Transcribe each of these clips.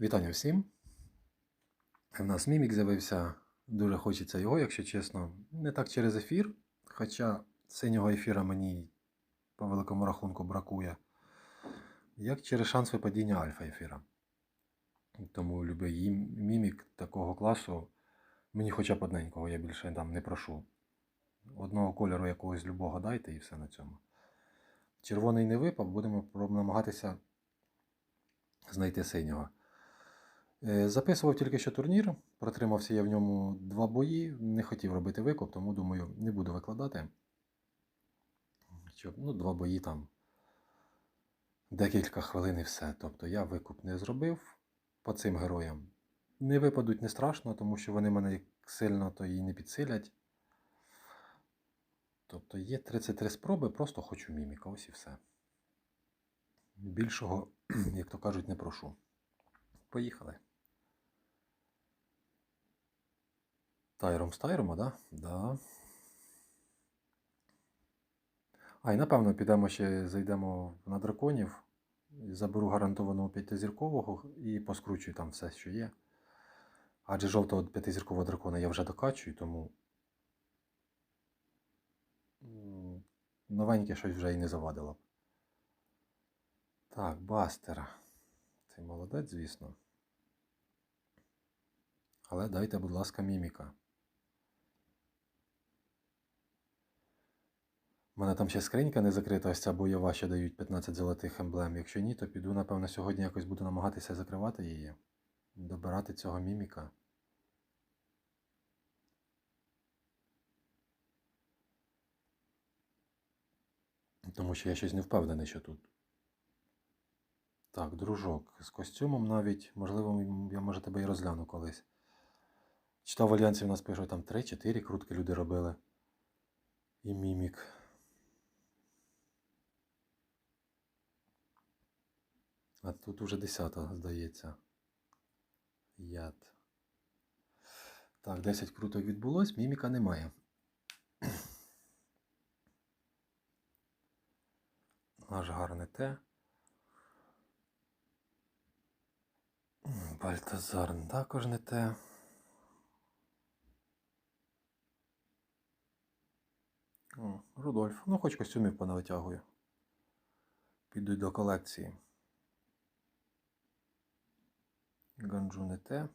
Вітання всім. У нас мімік з'явився. Дуже хочеться його, якщо чесно. Не так через ефір. Хоча синього ефіра мені по великому рахунку бракує. Як через шанс випадіння альфа ефіра. Тому любий мімік такого класу. Мені хоча б одненького, я більше там не прошу. Одного кольору якогось любого дайте і все на цьому. Червоний не випав, будемо намагатися знайти синього. Е, Записував тільки що турнір, протримався я в ньому два бої, не хотів робити викуп, тому думаю, не буду викладати. Щоб, ну, два бої там декілька хвилин і все. Тобто я викуп не зробив по цим героям. Не випадуть не страшно, тому що вони мене сильно то і не підсилять. Тобто є 33 спроби, просто хочу міміка, ось і все. Більшого, як то кажуть, не прошу. Поїхали. Тайром з Тайрома, да? Да. А, і напевно підемо ще зайдемо на драконів. Заберу гарантованого п'ятизіркового і поскручую там все, що є. Адже жовтого п'ятизіркового дракона я вже докачую, тому новеньке щось вже і не завадило. Так, Бастер. Ти молодець, звісно. Але дайте, будь ласка, міміка. У мене там ще скринька не закрита, ось ця бойова, що дають 15 золотих емблем. Якщо ні, то піду, напевно, сьогодні якось буду намагатися закривати її. Добирати цього міміка. Тому що я щось не впевнений, що тут. Так, дружок. З костюмом навіть, можливо, я може тебе і розгляну колись. Читав в Альянсі, в нас пишуть там 3-4 крутки люди робили. І мімік. А тут уже 10, здається. Яд. Так, 10 круток відбулось, міміка немає. Аж гарне те. Бальтазар також не те. О, Рудольф. Ну, хоч костюмів понавитягую. Підуть до колекції. Ганджу не те.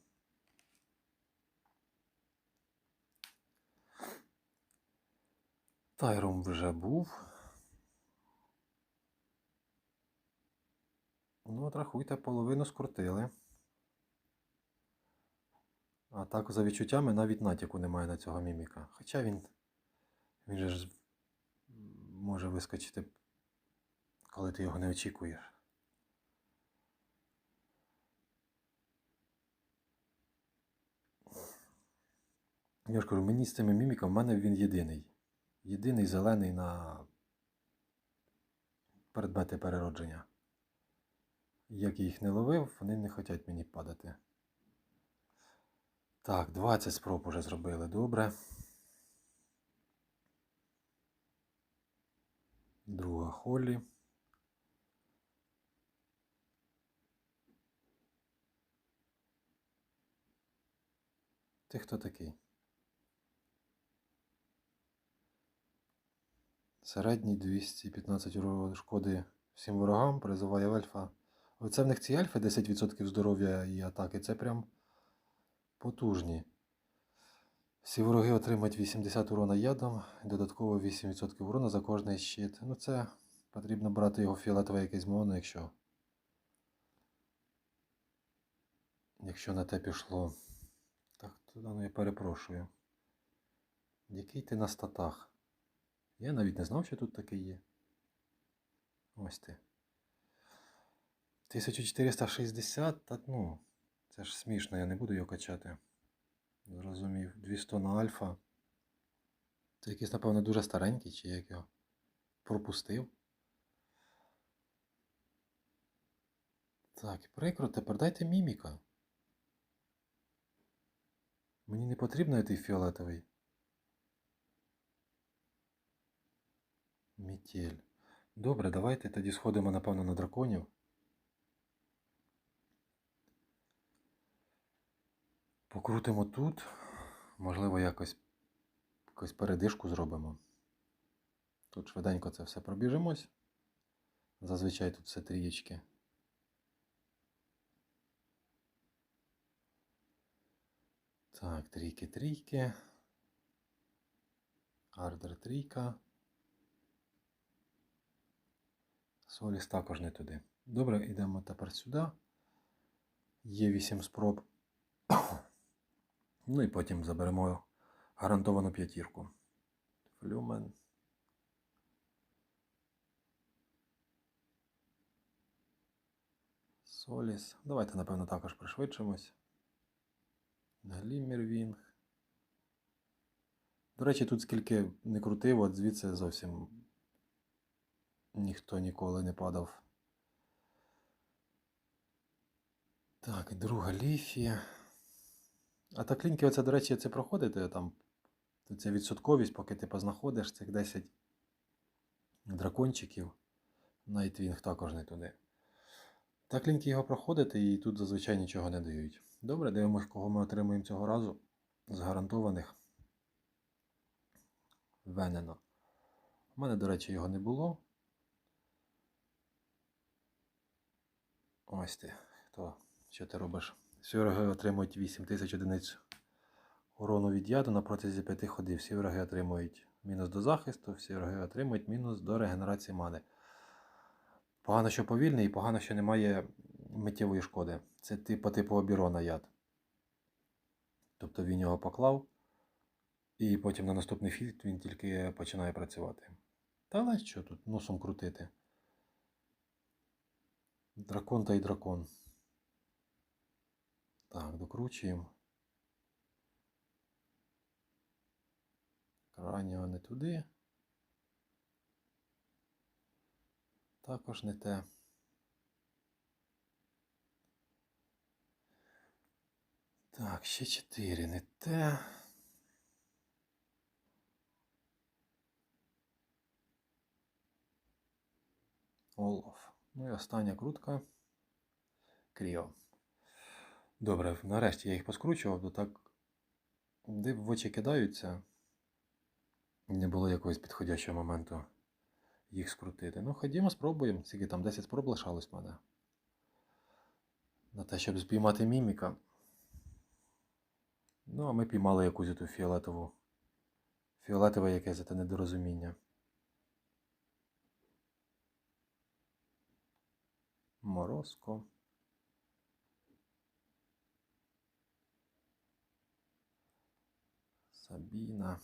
Тайром вже був. Ну, от рахуйте, половину скрутили. А так, за відчуттями, навіть натяку немає на цього міміка. Хоча він. Він же ж може вискочити, коли ти його не очікуєш. Я ж кажу, мені з цими міміками, в мене він єдиний. Єдиний зелений на предмети переродження. Як я їх не ловив, вони не хочуть мені падати. Так, 20 спроб уже зробили, добре. Друга Холлі. Ти хто такий? Середній 215 уро- шкоди всім ворогам, призиває альфа. Оце в них ці альфи 10% здоров'я і атаки. Це прям потужні. Всі вороги отримають 80 урона ядом, додатково 8% урона за кожний щит. Ну це потрібно брати його фіолетове якесь моно, якщо. Якщо на те пішло. Так, то ну, я перепрошую. Який ти на статах? Я навіть не знав, що тут такий є. Ось ти. 1460, та ну, це ж смішно, я не буду його качати. Зрозумів. 200 на альфа. Це якийсь, напевно, дуже старенький, чи як його пропустив. Так, прикро, тепер дайте міміка. Мені не потрібно йти фіолетовий. Мітєль. Добре, давайте тоді сходимо, напевно, на драконів. Покрутимо тут. Можливо, якось, якось передишку зробимо. Тут швиденько це все пробіжимось. Зазвичай тут все трієчки. Так, трійки, трійки. Ардер трійка. Соліс також не туди. Добре, йдемо тепер сюди. Є 8 спроб. Ну і потім заберемо гарантовану п'ятірку. Флюмен. Соліс. Давайте, напевно, також пришвидшимось. Гліммервінг. До речі, тут скільки не крутив, звідси зовсім ніхто ніколи не падав. Так, друга ліфі. А так ліньки, оце, до речі, це проходити там. Це відсотковість, поки ти познаходиш цих 10 дракончиків. Найтвінг також не туди. Так ліньки його проходити і тут зазвичай нічого не дають. Добре, дивимось, кого ми отримуємо цього разу з гарантованих. Венено. У мене, до речі, його не було. Ти. Хто? Що ти робиш? Всі враги отримують 8000 одиниць урону від яду на протязі 5 ходів. Всі враги отримують мінус до захисту, всі враги отримують мінус до регенерації мани. Погано, що повільний і погано, що немає миттєвої шкоди. Це ти- по типу обірона яд. Тобто він його поклав, і потім на наступний фільт він тільки починає працювати. Та але що тут носом крутити? Дракон та й дракон. Так, докручуємо. Крайнього не туди. Також не те. Так, ще 4 не те. Олаф. Ну і остання крутка. Кріо. Добре, нарешті я їх поскручував, бо так де в очі кидаються. Не було якогось підходящого моменту їх скрутити. Ну, ходімо, спробуємо. Скільки там 10 спроб лишалось в мене. На те, щоб спіймати міміка. Ну, а ми піймали якусь ту фіолетову. Фіолетове якесь це недорозуміння. Морозко. Сабіна.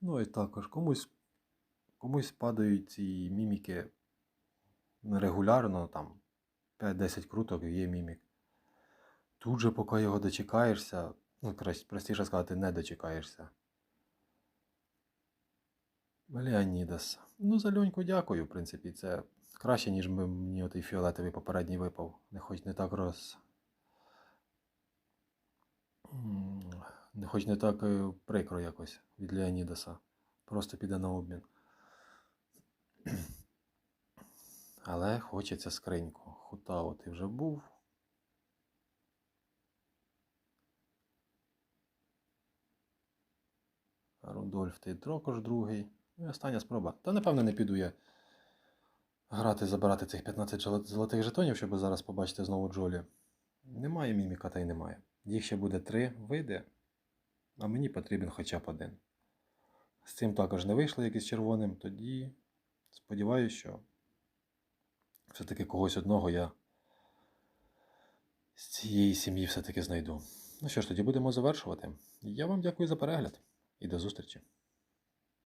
Ну і також комусь, комусь падають ці міміки регулярно, там 5-10 круток є мімік. Тут же, поки його дочекаєшся, ну, простіше сказати, не дочекаєшся. Леонідас. Ну, за льоньку дякую, в принципі, це краще, ніж би мені отий фіолетовий попередній випав. Не хоч не так роз. Не хоч не так е, прикро якось від Леонідаса. Просто піде на обмін. Але хочеться скриньку. Хутао ти вже був. Рудольф ти також другий. І остання спроба. Та напевно не піду я грати, забирати цих 15 золотих жетонів, щоб зараз побачити знову Джолі. Немає міміка та й немає. Їх ще буде три види, а мені потрібен хоча б один. З цим також не вийшло, як із червоним, тоді сподіваюся, що все-таки когось одного я з цієї сім'ї все-таки знайду. Ну що ж, тоді будемо завершувати. Я вам дякую за перегляд і до зустрічі.